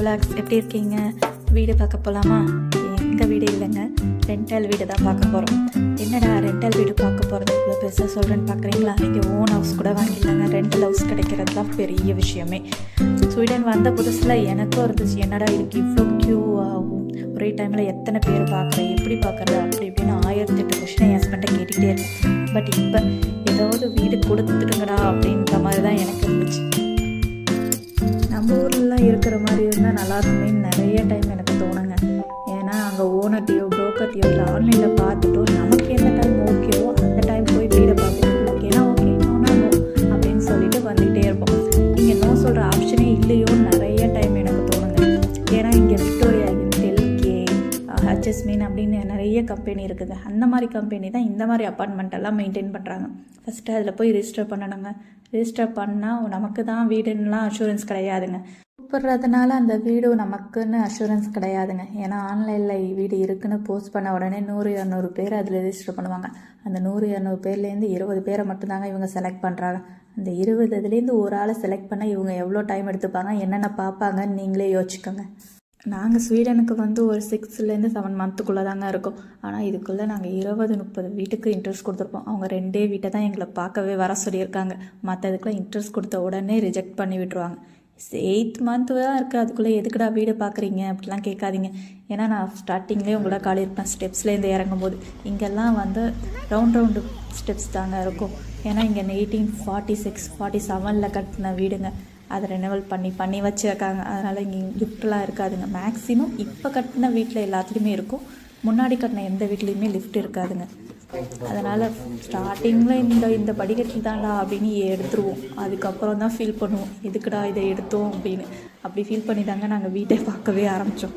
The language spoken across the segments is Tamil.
விலாக்ஸ் எப்படி இருக்கீங்க? வீடு பார்க்க போகலாமா எங்கள் வீடு இல்லைங்க. ரெண்டல் வீடு தான் பார்க்க போகிறோம் என்னடா ரெண்டல் வீடு பார்க்க போகிறது இவ்வளோ பெருசாக சொல்கிறேன்னு பார்க்குறீங்களா இங்கே ஓன் ஹவுஸ் கூட வாங்கிடலாங்க ரெண்டல் ஹவுஸ் கிடைக்கிறது தான் பெரிய விஷயமே. ஸ்வீடன் வந்த புதுசில் எனக்கும் இருந்துச்சு. என்னடா இதுக்கு இவ்வளோ க்யூ ஆகும்? ஒரே டைமில் எத்தனை பேர் பார்க்குறேன் எப்படி பார்க்குறது அப்படி இப்படின்னு ஆயிரத்தி எட்டு கொஷினை என் ஹஸ்பண்டை கேட்டுக்கிட்டே இருக்கேன் பட் இப்போ ஏதாவது வீடு கொடுத்துடுங்கடா அப்படின்ற மாதிரி தான் எனக்கு இருந்துச்சு. நம்ம ஊரில் இருக்கிற மாதிரி இருந்தால் நல்லாயிருக்குமே நிறைய டைம் எனக்கு தோணுங்க. ஏன்னா அங்கே ஓனர்ட்டையோ ப்ரோக்கர்ட்டையோ இல்லை ஆன்லைனில் பார்த்துட்டோ நமக்கு எந்த டைம் ஓகேவோ அந்த டைம் போய் வீடை பார்த்துட்டு ஓகேனா ஓகே நோனா நோ அப்படின்னு சொல்லிட்டு வந்துக்கிட்டே இருப்போம். இங்கே நோ சொல்கிற ஆப்ஷனே இல்லையோ நிறைய டைம் எனக்கு தோணுங்க. ஏன்னா இங்கே விக்டோரியா இன்டெல் கே ஹச்எஸ் மீன் அப்படின்னு நிறைய கம்பெனி இருக்குது அந்த மாதிரி கம்பெனி தான் இந்த மாதிரி அப்பார்ட்மெண்ட் எல்லாம் மெயின்டைன் பண்ணுறாங்க ஃபஸ்ட்டு அதில் போய் ரிஜிஸ்டர் பண்ணணுங்க. ரிஜிஸ்டர் பண்ணால் நமக்கு தான் வீடுன்னெலாம் அஷூரன்ஸ் கிடையாதுங்க. கூப்பிட்றதுனால அந்த வீடு நமக்குன்னு அஷூரன்ஸ் கிடையாதுங்க. ஏன்னா ஆன்லைனில் வீடு இருக்குன்னு போஸ்ட் பண்ண உடனே நூறு இரநூறு பேர் அதில் ரிஜிஸ்டர் பண்ணுவாங்க. அந்த நூறு இரநூறு பேர்லேருந்து இருபது பேரை மட்டும்தாங்க இவங்க செலக்ட் பண்ணுறாங்க அந்த இருபது இதுலேருந்து ஒரு ஆளை செலக்ட் பண்ண இவங்க எவ்வளோ டைம் எடுத்துப்பாங்க என்னென்ன பார்ப்பாங்கன்னு நீங்களே யோசிச்சுக்கோங்க. நாங்கள் ஸ்வீடனுக்கு வந்து ஒரு சிக்ஸ்லேருந்து செவன் மந்த்துக்குள்ளே தாங்க இருக்கோம். ஆனால் இதுக்குள்ளே நாங்கள் இருபது முப்பது வீட்டுக்கு இன்ட்ரெஸ்ட் கொடுத்துருப்போம். அவங்க ரெண்டே வீட்டை தான் எங்களை பார்க்கவே வர சொல்லியிருக்காங்க. மற்றதுக்குலாம் இன்ட்ரெஸ்ட் கொடுத்த உடனே ரிஜெக்ட் பண்ணி விட்டுருவாங்க. எயித் மந்த்து தான் இருக்குது அதுக்குள்ளே எதுக்குடா வீடு பார்க்குறீங்க? அப்படிலாம் கேட்காதீங்க. ஏன்னா நான் ஸ்டார்டிங்லேயே உங்களை காலி இருப்பேன். ஸ்டெப்ஸ்லேருந்து இறங்கும் போது இங்கெல்லாம் வந்து ரவுண்ட் ரவுண்டு ஸ்டெப்ஸ் தாங்க இருக்கும். ஏன்னா இங்கே எயிட்டீன் ஃபார்ட்டி சிக்ஸ் ஃபார்ட்டி செவனில் கட்டின வீடுங்க. அதை ரெனவல் பண்ணி பண்ணி வச்சுருக்காங்க. அதனால் இங்கே லிஃப்ட்லாம் இருக்காதுங்க. மேக்ஸிமம் இப்போ கட்டின வீட்டில் எல்லாத்துலேயுமே இருக்கும். முன்னாடி கட்டின எந்த வீட்லேயுமே லிஃப்ட் இருக்காதுங்க. அதனால் ஸ்டார்டிங்கில் இந்த இந்த படிக்கட்டில் தான்டா அப்படின்னு எடுத்துருவோம். அதுக்கப்புறம் தான் ஃபீல் பண்ணுவோம். எதுக்குடா இதை எடுத்தோம் அப்படின்னு. அப்படி ஃபீல் பண்ணி தாங்க நாங்கள் வீட்டை பார்க்கவே ஆரம்பித்தோம்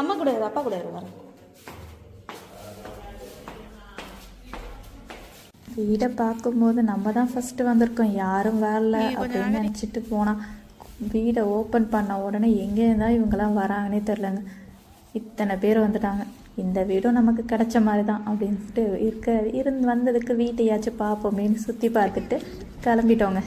அம்மா கூட இரு அப்பா கூட இரு வரேன். வீடை பார்க்கும்போது நம்ம தான் ஃபஸ்ட்டு வந்திருக்கோம். யாரும் வரல அப்படின்னு நினச்சிட்டு போனால் வீடை ஓப்பன் பண்ண உடனே எங்கே இருந்தால் இவங்கெல்லாம் வராங்கன்னே தெரிலங்க இத்தனை பேர் வந்துட்டாங்க. இந்த வீடும் நமக்கு கிடைச்ச மாதிரி தான் அப்படின்ட்டு இருக்க இருந்து வந்ததுக்கு வீட்டையாச்சும் பார்ப்போமேன்னு சுற்றி பார்த்துட்டு கிளம்பிட்டோங்க.